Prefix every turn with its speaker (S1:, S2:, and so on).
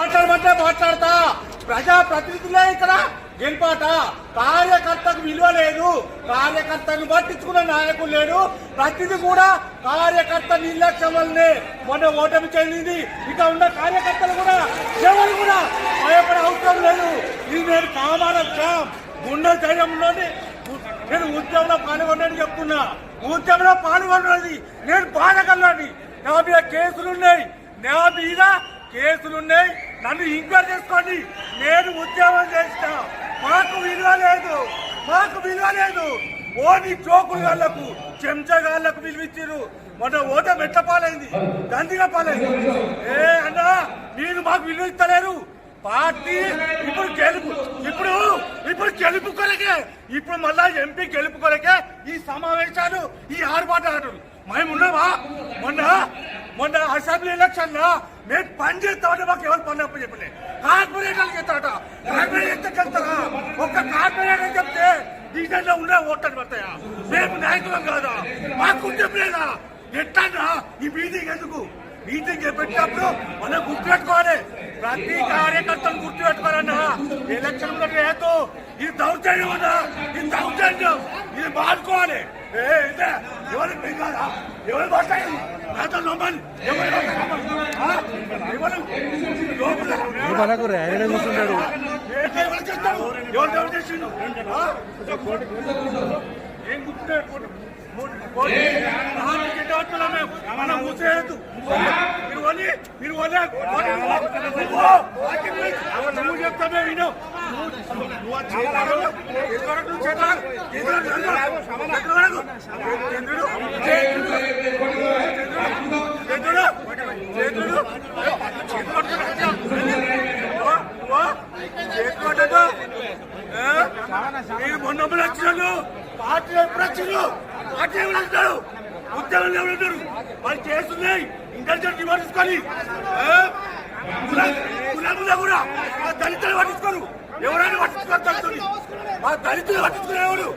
S1: మాట్లాడమంటే మాట్లాడతా. ప్రజా ప్రతినిధులే ఇక్కడ గెలిపాట. కార్యకర్తకు విలువ లేదు. కార్యకర్తను పట్టించుకున్న నాయకులు లేడు. ప్రతిది కూడా కార్యకర్త నిర్లక్ష్యం వల్లనే మొన్న ఓటమి చెందింది. ఇక ఉన్న కార్యకర్తలు కూడా ఎవరు కూడా భయపడే అవసరం లేదు. ఇది నేను కామాల శ్యామ్ గుండె ధైర్యంలోని నేను ఉద్యమంలో పాల్గొన్నాను చెప్తున్నా. ఉద్యమంలో పాల్గొన్నది. నేను బాధగలని నా మీద కేసులున్నాయి. నా మీద కేసులున్నాయి. నన్ను ఇంకా చేసుకోండి. నేను ఉద్యమం చేసిన మాకు విలువ లేదు. మాకు విలువ లేదు. ఓని జోకులు గాళ్ళకు చెంచగాళ్ళకు విలువిచ్చారు మొన్న ఓట మెట్ట పాలైంది దందిగా పాలైంది. ఏ అన్నా నేను మాకు విలువ ఇస్తలేరు. పార్టీ ఇప్పుడు గెలుపు. ఇప్పుడు ఇప్పుడు గెలుపు కొరకే. ఇప్పుడు మళ్ళా ఎంపీ గెలుపు కొరకే ఈ సమావేశాలు ఈ ఆర్భాటాలు. మేము ఉన్నావా మొన్న మొన్న అసెంబ్లీ ఎలక్షన్లో మేము పని చేస్తామంటే మాకు ఎవరు పని అప్పు చెప్పలే. కార్పొరేటర్కి చెప్తారట కార్పొరేటర్ చెప్తారా ఒక్క కార్పొరేటర్ చెప్తే డీజల్లో ఉండే ఓట్లు పడతాయా? మేము నాయకులం కాదా? మాకు చెప్పలేదా? ఎట్లా ఈ మీటింగ్ ఎందుకు? మీటింగ్ పెట్టినప్పుడు మనం గుర్తుపెట్టుకోవాలి ప్రతి కార్యకర్తను గుర్తుపెట్టుకోవాలన్నా ఎలక్షన్లో లేదు. ఇది దౌర్జన్యం ఇది దౌర్జన్యం. ఇది మానుకోవాలి. ఏ ఇదే. ఎవరు పెంచాలా ఎవరు మాట్లాడి నాతో నమ్మని ఎవరు
S2: మనకు
S1: ఎవరు ఎవరు ఎవరు చేసిండు? ఏం మనం కూర్చోలేదు. మీరు వలి మీరు వలే నువ్వు చెప్తామే విను. నువ్వు మొన్న లక్షలు పార్టీ ఎప్పుడు పార్టీ ఎవరు ఉద్యోగులు ఉద్యోగం వాళ్ళు చేస్తున్నాయి ఇంటెలిజెంట్ పట్టించుకొని కులములో కూడా మా దళితులు పట్టించుకోరు. ఎవరైనా పట్టించుకోరు మా దళితులు పట్టించుకునేవాడు